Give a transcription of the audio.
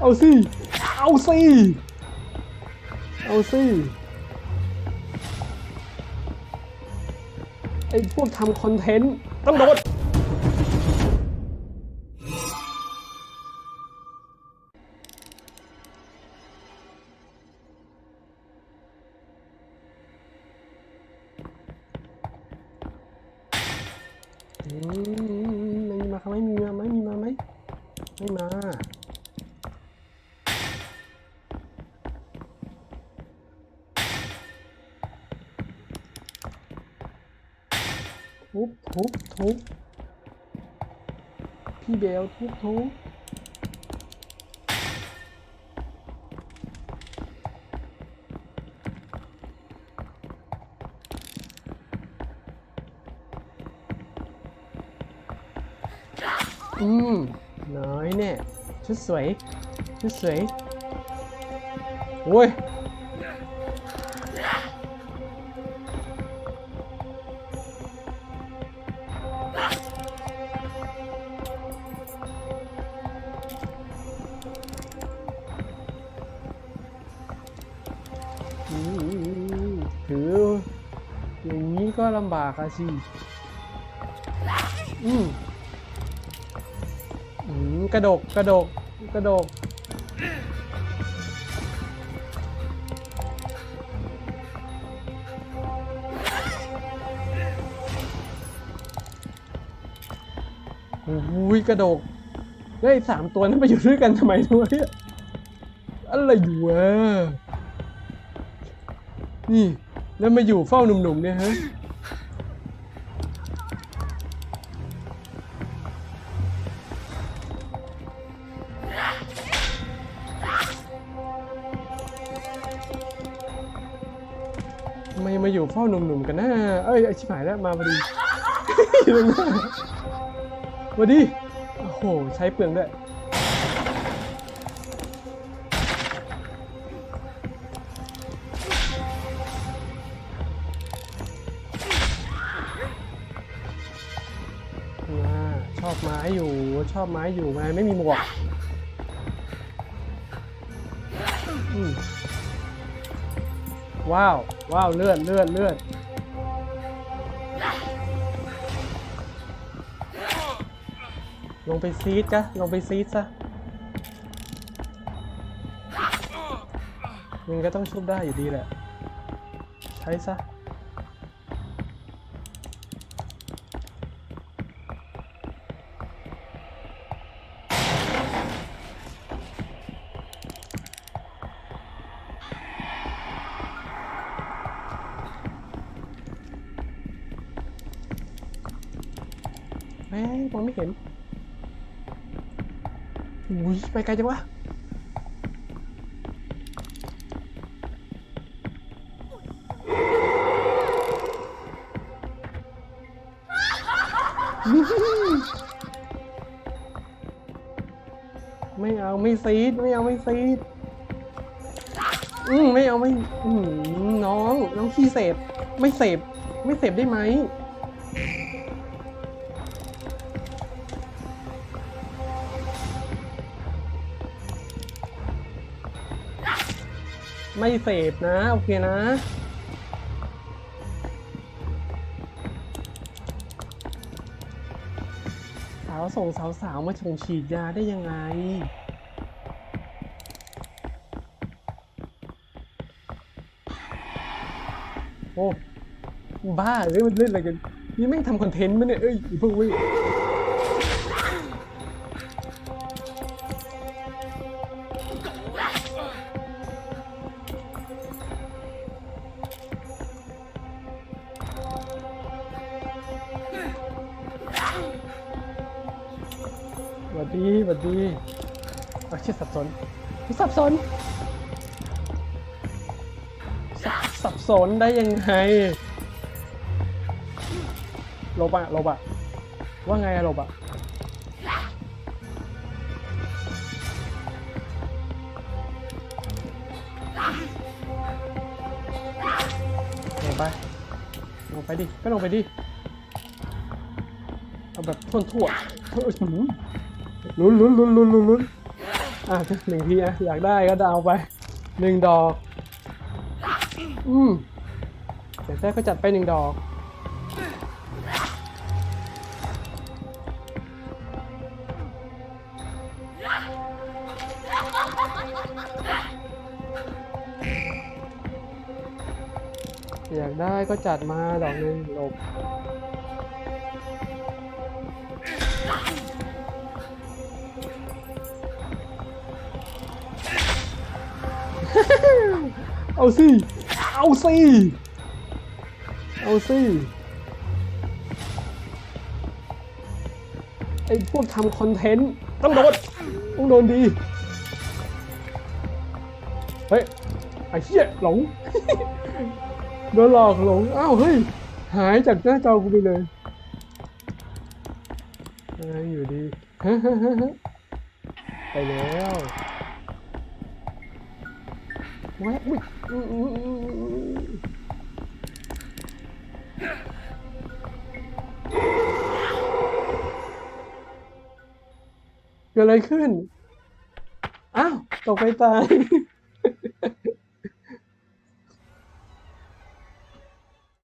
เอาสิ เอาสิ เอาสิไอ้พวกทำคอนเทนต์ต้องโดนไม่มีมาครับไม่มีมาไม่มีมาไหม ไม่มาทุบทุบทุบพี่เบลทุบทุบอืม น้อยเนี่ยชุดสวย ชุดสวยโว้ยถืออย่างนี้ก็ลำบากอะสิอืม อืมกระดกกระดกกระดกโอ้ยกระดกเฮ้ยสามตัวนั้นไปอยู่ด้วยกันทำไมด้วยอะไรอยู่วะนี่แล้วมาอยู่เฝ้าหนุ่มๆเนี่ยฮะ มาอยู่เฝ้าหนุ่มๆกันนะเอ้ยไอชิบหายแล้วมาพอดีอยู่ตรงหน้าดิโอ้โหใช้เปลืองด้วยอ่าชอบไม้อยู่ชอบไม้อยู่ไม้ไม่มีหมวกอืม ว้าวว้าวเลื่อนเลื่อนเลื่อนลงไปซีดกะลงไปซีดซะมันก็ต้องชุบได้อยู่ดีแหละ ใช้ซะ แม่มองไม่เห็นอุ้ยไปไกลจังวะไม่เอาไม่ซีดไม่เอาไม่ซีดอืมไม่เอาไม่อืมน้องน้องขี้เสพไม่เสพไม่เสพได้ไหม ไม่เสพนะ โอเคนะ สาวส่งสาวสาวๆมาชงฉีดยาได้ยังไง โอ้ บ้าเลยมันเล่นอะไรกัน นี่แม่งทำคอนเทนต์มั้ยเนี่ย เอ้ยพวกเว้ย ดีสวัสดีเอาชื่อสับสนพี่สับสนสับสับสนได้ยังไงโลบะโลบะว่าไงอะโลบะลงไปลงไปดิ ก็ลงไปดิ เอาแบบทั่วทั่วอ ลุ้นลุ้นลุ้นลุ้นลุ้นลุ้นอะหนึ่งทีอะอยากได้ก็เอาไปหนึ่งดอก อืมอยากได้ก็จัดไปหนึ่งดอกอยากได้ก็จัดมาดอกหนึ่งหลบ เอาสิ เอาสิ เอาสิ ไอ้พวกทำคอนเทนต์ต้องโดน ต้องโดนดี เฮ้ย ไอ้เหี้ยหลง โดนหลอกหลง อ้าว เฮ้ย หายจากหน้าจอกูไปเลยอยู่ดี ไปแล้ว แวะอุ๊ยเกิดอะไรขึ้น อ้าว ตกไปตาย